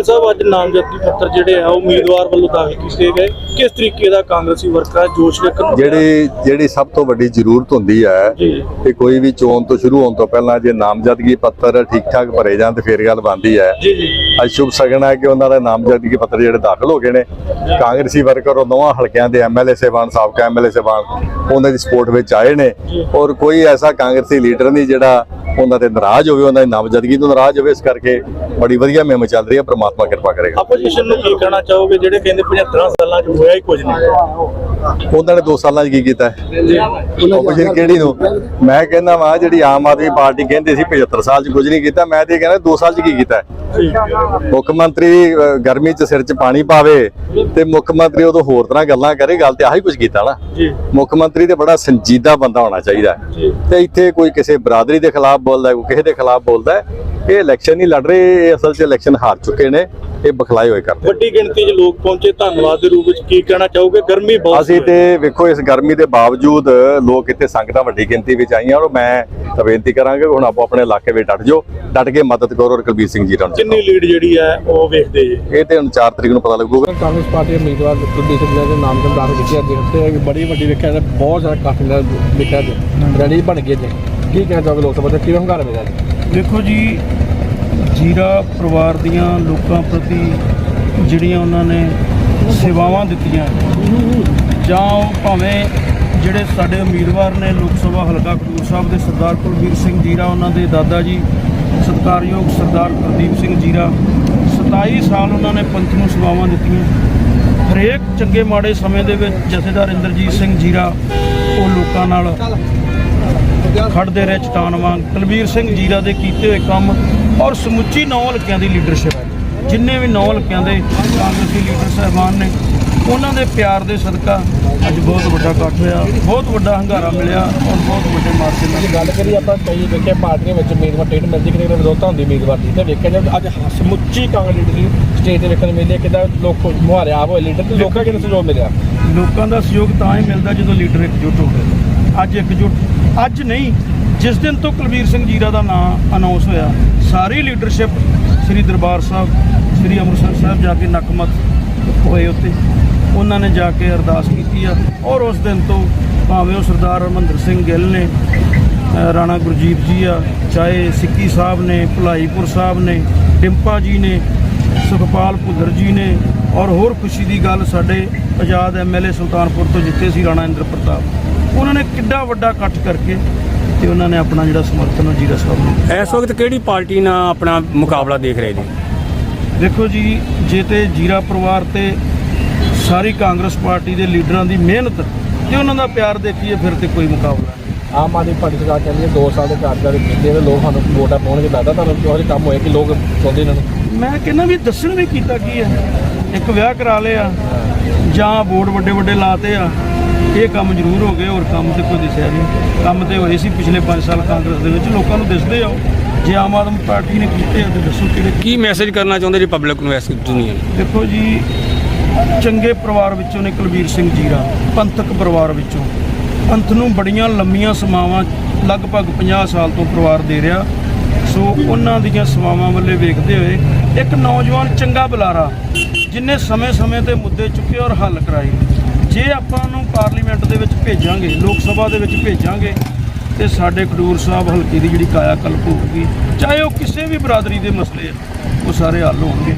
ਗਿੱਲ ਸਾਹਿਬ ਅੱਜ ਨਾਮਜ਼ਦਗੀ ਪੱਤਰ ਜਿਹੜੇ ਆ ਉਹ ਉਮੀਦਵਾਰ ਵੱਲੋਂ ਦਾਖਲ ਕੀਤੇ ਗਏ। ਕਿਸ ਤਰੀਕੇ ਦਾ ਕਾਂਗਰਸੀ ਵਰਕਰ ਜੋਸ਼ ਵੇਖਣ ਨੂੰ ਜਿਹੜੀ ਜਿਹੜੀ ਸਭ ਤੋਂ ਵੱਡੀ ਜ਼ਰੂਰਤ ਹੁੰਦੀ ਹੈ ਕਿ ਕੋਈ ਵੀ ਚੋਣ ਤੋਂ ਸ਼ੁਰੂ ਹੋਣ ਤੋਂ ਪਹਿਲਾਂ ਜੇ ਨਾਮਜ਼ਦਗੀ ਪੱਤਰ ਠੀਕ ਠਾਕ ਭਰੇ ਜਾਣ ਤੇ ਫੇਰ ਗੱਲ ਬਣਦੀ ਹੈ ਜੀ ਜੀ। ਅੱਜ ਸ਼ੁਭ ਸਗਨ ਹੈ ਕਿ ਉਹਨਾਂ ਦੇ ਨਾਮਜ਼ਦਗੀ ਪੱਤਰ ਜਿਹੜੇ ਦਾਖਲ ਹੋ ਗਏ ਨੇ। ਕਾਂਗਰਸੀ ਵਰਕਰ ਉਹ ਦੋਵਾਂ ਹਲਕਿਆਂ ਦੇ ਐਮਐਲਏ ਸਾਹਿਬਾਨ ਸਾਬਕਾ ਐਮਐਲਏ ਸਾਹਿਬਾਨ ਉਹਨਾਂ ਦੀ ਸਪੋਰਟ ਵਿੱਚ ਆਏ ਨੇ। ਔਰ ਕੋਈ ਐਸਾ ਕਾਂਗਰਸੀ ਲੀਡਰ ਨਹੀਂ ਜਿਹੜਾ ਉਹਨਾਂ ਤੇ ਨਾਰਾਜ਼ ਹੋਵੇ ਉਹਨਾਂ ਦੀ ਨਾਮਜ਼ਦਗੀ ਤੋਂ ਨਾਰਾਜ਼ ਹੋਵੇ। ਇਸ ਕਰਕੇ ਬੜੀ ਵਧੀਆ ਮੁਹਿੰਮ ਚੱਲ ਰਹੀ ਹੈ ਪ੍ਰਮਾਤਮਾ ਕਿਰਪਾ ਕਰੇਗਾ। ਆਪੋਜੀਸ਼ਨ ਨੂੰ ਕੀ ਕਹਿਣਾ ਚਾਹੋਗੇ? ਜਿਹੜੇ ਕਹਿੰਦੇ 75 ਸਾਲਾਂ 'ਚ ਹੋਇਆ ਹੀ ਕੁਝ ਨਹੀਂ। ਉਹਨਾਂ ਨੇ 2 ਸਾਲਾਂ 'ਚ ਕੀ ਕੀਤਾ? ਆਪੋਜੀਸ਼ਨ ਕਿਹੜੀ ਨੂੰ? ਮੈਂ ਕਹਿੰਦਾ ਵਾਂ ਜਿਹੜੀ ਆਮ ਆਦਮੀ ਪਾਰਟੀ ਕਹਿੰਦੀ ਸੀ 75 ਸਾਲ 'ਚ ਕੁਝ ਨਹੀਂ ਕੀਤਾ ਮੈਂ ਤੇ ਕਹਿੰਦਾ 2 ਸਾਲ 'ਚ ਕੀ ਕੀਤਾ? ਮੁੱਖ ਮੰਤਰੀ ਗਰਮੀ 'ਚ ਸਿਰ 'ਚ ਪਾਣੀ ਪਾਵੇ ਤੇ ਮੁੱਖ ਮੰਤਰੀ ਉਦੋਂ ਹੋਰ ਤਰ੍ਹਾਂ ਗੱਲਾਂ ਕਰੇ ਗੱਲ ਤੇ ਆਹੀ ਕੁਝ ਕੀਤਾ ਨਾ। ਜੀ। ਮੁੱਖ ਮੰਤਰੀ ਤੇ ਬੜਾ ਸੰਜੀਦਾ ਬੰਦਾ ਹੋਣਾ ਚਾਹੀਦਾ। ਤੇ ਇੱਥੇ ਕੋਈ ਕਿਸੇ ਬਰਾਦਰੀ ਦੇ ਖਿਲਾਫ ਬੋਲਦਾ ਕੋਈ ਕਿਸੇ ਦੇ ਖਿਲਾਫ ਬੋਲਦਾ। ਇਹ ਇਲੈਕਸ਼ਨ ਨਹੀਂ ਲੜ ਰਹੇ ਇਹ ਅਸਲ 'ਚ ਇਲੈਕਸ਼ਨ ਹਾਰ ਚੁੱਕੇ ਨੇ ਇਹ ਬਖਲਾਏ ਹੋਏ ਕਰਦੇ ਵੱਡੀ ਗਿਣਤੀ 'ਚ ਲੋਕ ਪਹੁੰਚੇ ਧੰਨਵਾਦ ਦੇ ਰੂਪ ਵਿੱਚ ਕੀ ਕਹਿਣਾ ਚਾਹੋਗੇ? ਗਰਮੀ ਬਹੁਤ ਅਸੀਂ ਤੇ ਵੇਖੋ ਇਸ ਗਰਮੀ ਦੇ ਬਾਵਜੂਦ ਲੋਕ ਇੱਥੇ ਸੰਗਤਾਂ ਵੱਡੀ ਗਿਣਤੀ ਵਿੱਚ ਆਈਆਂ ਔਰ ਮੈਂ ਤਾਂ ਬੇਨਤੀ ਕਰਾਂਗਾ ਕਿ ਹੁਣ ਆਪੋ ਆਪਣੇ ਇਲਾਕੇ ਵਿੱਚ ਡਟ ਜਾਓ ਡਟ ਕੇ ਮਦਦ ਕਰੋ ਔਰ ਕੁਲਬੀਰ ਸਿੰਘ ਜੀ ਨੂੰ ਕਿੰਨੀ ਲੀਡ ਜਿਹੜੀ ਹੈ ਉਹ ਵੇਖਦੇ ਜੀ। ਇਹ ਤੇ ਹੁਣ 4 ਤਰੀਕ ਨੂੰ ਪਤਾ ਲੱਗੂਗਾ। ਕਾਂਗਰਸ ਪਾਰਟੀ ਦੇ ਉਮੀਦਵਾਰ ਕੁਲਦੀਪ ਸਿੰਘ ਜੀ ਦੇ ਨਾਮ ਤੋਂ ਦਾਖਲ ਕੀਤੀ ਅੱਜ ਤੇ ਇੱਕ ਬੜੀ ਵੱਡੀ ਵੇਖਿਆ ਤੇ ਬਹੁਤ ਜ਼ਿਆਦਾ ਕਾਫੀ ਨਾਲ ਵੇਖਿਆ ਜੀ ਰੈਲੀ ਬਣ ਗਈ ਜੀ ਕੀ ਕਹਿਣਾ ਚਾਹੋਗੇ ਲੋਕ ਸਭਾ ਦੇ? ਕਿਵੇਂ ਹੰਗਾਰਾ ਮਿਲਿਆ ਜੀ? ਦੇਖੋ ਜੀ, ਜੀਰਾ ਪਰਿਵਾਰ ਦੀਆਂ ਲੋਕਾਂ ਪ੍ਰਤੀ ਜਿਹੜੀਆਂ ਉਹਨਾਂ ਨੇ ਸੇਵਾਵਾਂ ਦਿੱਤੀਆਂ, ਜਾਂ ਭਾਵੇਂ ਜਿਹੜੇ ਸਾਡੇ ਉਮੀਦਵਾਰ ਨੇ ਲੋਕ ਸਭਾ ਹਲਕਾ ਕਪੂਰ ਸਾਹਿਬ ਦੇ ਸਰਦਾਰ ਕੁਲਵੀਰ ਸਿੰਘ ਜੀਰਾ, ਉਹਨਾਂ ਦੇ ਦਾਦਾ ਜੀ, ਸਤਿਕਾਰਯੋਗ ਸਰਦਾਰ ਪ੍ਰਦੀਪ ਸਿੰਘ ਜੀਰਾ 27 ਸਾਲ ਉਹਨਾਂ ਨੇ ਪੰਥ ਨੂੰ ਸੇਵਾਵਾਂ ਦਿੱਤੀਆਂ। ਹਰੇਕ ਚੰਗੇ ਮਾੜੇ ਸਮੇਂ ਦੇ ਵਿੱਚ ਜਥੇਦਾਰ ਇੰਦਰਜੀਤ ਸਿੰਘ ਜੀਰਾ, ਉਹ ਲੋਕਾਂ ਨਾਲ ਖੜਦੇ ਰਹੇ ਚਟਾਨ ਵਾਂਗ। ਕੁਲਵੀਰ ਸਿੰਘ ਜੀਰਾ ਦੇ ਕੀਤੇ ਹੋਏ ਕੰਮ ਔਰ ਸਮੁੱਚੀ ਨੌ ਹਲਕਿਆਂ ਦੀ ਲੀਡਰਸ਼ਿਪ ਹੈ। ਜਿੰਨੇ ਵੀ ਨੌ ਹਲਕਿਆਂ ਦੇ ਕਾਂਗਰਸੀ ਲੀਡਰ ਸਾਹਿਬਾਨ ਨੇ ਉਹਨਾਂ ਦੇ ਪਿਆਰ ਦੇ ਸਦਕਾ ਅੱਜ ਬਹੁਤ ਵੱਡਾ ਇਕੱਠ ਹੋਇਆ ਬਹੁਤ ਵੱਡਾ ਹੰਗਾਰਾ ਮਿਲਿਆ ਔਰ ਬਹੁਤ ਵੱਡੇ ਮਾਰਕੇ ਨਾਲ। ਗੱਲ ਕਰੀਏ ਆਪਾਂ ਕਈ ਵੇਖਿਆ ਪਾਰਟੀਆਂ ਵਿੱਚ ਉਮੀਦਵਾਰ ਟਿਕਟ ਮਿਲਦੀ ਕਿਤੇ ਵਿਰੋਧਤਾ ਹੁੰਦੀ ਉਮੀਦਵਾਰ ਦੀ। ਤੇ ਵੇਖਿਆ ਜਾਵੇ ਅੱਜ ਸਮੁੱਚੀ ਕਾਂਗਰਸ ਲੀਡਰ ਸਟੇਜ ਤੇ ਵੇਖਣ ਨੂੰ ਮਿਲਿਆ ਕਿਦਾ ਲੋਕ ਮੁਹਾਰੇ ਆਪ ਹੋਏ ਲੀਡਰ ਤੇ ਲੋਕਾਂ ਕਿੰਨਾ ਸਹਿਯੋਗ ਮਿਲਿਆ? ਲੋਕਾਂ ਦਾ ਸਹਿਯੋਗ ਤਾਂ ਹੀ ਮਿਲਦਾ ਜਦੋਂ ਲੀਡਰ ਇਕਜੁੱਟ ਹੋਵੇ ਅੱਜ ਇਕਜੁੱਟ। ਅੱਜ ਨਹੀਂ, ਜਿਸ ਦਿਨ ਤੋਂ ਕੁਲਵੀਰ ਸਿੰਘ ਜੀਰਾ ਦਾ ਨਾਮ ਅਨਾਉਂਸ ਹੋਇਆ, ਸਾਰੀ ਲੀਡਰਸ਼ਿਪ ਸ੍ਰੀ ਦਰਬਾਰ ਸਾਹਿਬ, ਸ੍ਰੀ ਅੰਮ੍ਰਿਤਸਰ ਸਾਹਿਬ ਜਾ ਕੇ ਨਕਮਤ ਹੋਏ ਉੱਤੇ। ਉਹਨਾਂ ਨੇ ਜਾ ਕੇ ਅਰਦਾਸ ਕੀਤੀ ਆ ਔਰ ਉਸ ਦਿਨ ਤੋਂ ਭਾਵੇਂ ਉਹ ਸਰਦਾਰ ਹਰਮੰਦਰ ਸਿੰਘ ਗਿੱਲ ਨੇ ਰਾਣਾ ਗੁਰਜੀਤ ਜੀ ਆ, ਚਾਹੇ ਸਿੱਕੀ ਸਾਹਿਬ ਨੇ, ਭਲਾਈਪੁਰ ਸਾਹਿਬ ਨੇ, ਡਿੰਪਾ ਜੀ ਨੇ, ਸੁਖਪਾਲ ਭੁੱਲਰ ਜੀ ਨੇ ਔਰ ਹੋਰ ਖੁਸ਼ੀ ਦੀ ਗੱਲ ਸਾਡੇ ਆਜ਼ਾਦ ਐਮਐਲਏ ਸੁਲਤਾਨਪੁਰ ਤੋਂ ਜਿੱਤੇ ਸੀ ਰਾਣਾ ਇੰਦਰ ਪ੍ਰਤਾਪ। ਉਹਨਾਂ ਨੇ ਕਿੱਡਾ ਵੱਡਾ ਇਕੱਠ ਕਰਕੇ ਤੇ ਉਹਨਾਂ ਨੇ ਆਪਣਾ ਜਿਹੜਾ ਸਮਰਥਨ ਉਹ ਜੀਰਾ ਸਾਹਿਬ ਨੂੰ ਇਸ ਵਕਤ ਕਿਹੜੀ ਪਾਰਟੀ ਨਾਲ ਆਪਣਾ ਮੁਕਾਬਲਾ ਦੇਖ ਰਹੇ ਜੀ? ਦੇਖੋ ਜੀ ਜੇ ਤੇ ਜੀਰਾ ਪਰਿਵਾਰ ਤੇ ਸਾਰੀ ਕਾਂਗਰਸ ਪਾਰਟੀ ਦੇ ਲੀਡਰਾਂ ਦੀ ਮਿਹਨਤ ਤੇ ਉਹਨਾਂ ਦਾ ਪਿਆਰ ਦੇਖੀਏ ਫਿਰ ਤੇ ਕੋਈ ਮੁਕਾਬਲਾ ਨਹੀਂ। ਆਮ ਆਦਮੀ ਪਾਰਟੀ ਸਰਕਾਰ ਕਹਿੰਦੀ ਹੈ 2 ਸਾਲ ਦੇ ਕਾਰਜਕਾਲ ਕੀਤੇ ਤੇ ਲੋਕ ਸਾਨੂੰ ਵੋਟਾਂ ਪਾਉਣਗੇ ਲੱਗਦਾ ਤੁਹਾਨੂੰ ਕਿਹੋ ਜਿਹੇ ਕੰਮ ਹੋਏ ਕਿ ਲੋਕ ਚਾਹੁੰਦੇ ਇਹਨਾਂ ਨੂੰ। ਮੈਂ ਕਹਿੰਦਾ ਵੀ ਦੱਸਣ ਵੀ ਕੀਤਾ ਕੀ ਹੈ। ਇੱਕ ਵਿਆਹ ਕਰਾ ਲਿਆ ਜਾਂ ਬੋਰਡ ਵੱਡੇ ਵੱਡੇ ਲਾਤੇ ਆ ਇਹ ਕੰਮ ਜ਼ਰੂਰ ਹੋ ਗਏ ਹੋਰ ਕੰਮ ਤੇ ਕੋਈ ਦਿਸਿਆ ਨਹੀਂ। ਕੰਮ ਤੇ ਹੋਏ ਸੀ ਪਿਛਲੇ 5 ਸਾਲ ਕਾਂਗਰਸ ਦੇ ਵਿੱਚ ਲੋਕਾਂ ਨੂੰ ਦਿਸਦੇ ਆ। ਜੇ ਆਮ ਆਦਮੀ ਪਾਰਟੀ ਨੇ ਕੀਤੇ ਆ ਤੇ ਦੱਸੋ ਕਿਹੜੇ ਕੀ ਮੈਸੇਜ ਕਰਨਾ ਚਾਹੁੰਦੇ ਜੀ ਪਬਲਿਕ ਨੂੰ ਇਸ ਦੁਨੀਆ ਨੂੰ? ਦੇਖੋ ਜੀ ਚੰਗੇ ਪਰਿਵਾਰ ਵਿੱਚੋਂ ਨੇ ਕੁਲਵੀਰ ਸਿੰਘ ਜੀਰਾ ਪੰਥਕ ਪਰਿਵਾਰ ਵਿੱਚੋਂ। ਪੰਥ ਨੂੰ ਬੜੀਆਂ ਲੰਮੀਆਂ ਸਮਾਵਾਂ ਲਗਭਗ 50 ਸਾਲ ਤੋਂ ਪਰਿਵਾਰ ਦੇ ਰਿਹਾ। ਸੋ ਉਹਨਾਂ ਦੀਆਂ ਸਮਾਵਾਂ ਵੱਲੇ ਵੇਖਦੇ ਹੋਏ ਇੱਕ ਨੌਜਵਾਨ ਚੰਗਾ ਬੁਲਾਰਾ, ਜਿਨੇ ਸਮੇਂ-ਸਮੇਂ ਤੇ ਮੁੱਦੇ ਚੁੱਕੇ ਔਰ ਹੱਲ ਕਰਾਏ। ਜੇ ਆਪਾਂ ਨੂੰ ਪਾਰਲੀਮੈਂਟ ਦੇ ਵਿੱਚ ਭੇਜਾਂਗੇ, ਲੋਕ ਸਭਾ ਦੇ ਵਿੱਚ ਭੇਜਾਂਗੇ, ਤੇ ਸਾਡੇ ਖਡੂਰ ਸਾਹਿਬ ਹਲਕੇ ਦੀ ਜਿਹੜੀ ਕਾਇਆ ਕਲਪ ਹੋਊਗੀ, ਚਾਹੇ ਉਹ ਕਿਸੇ ਵੀ ਬਰਾਦਰੀ ਦੇ ਮਸਲੇ ਉਹ ਸਾਰੇ ਹੱਲ ਹੋਣਗੇ।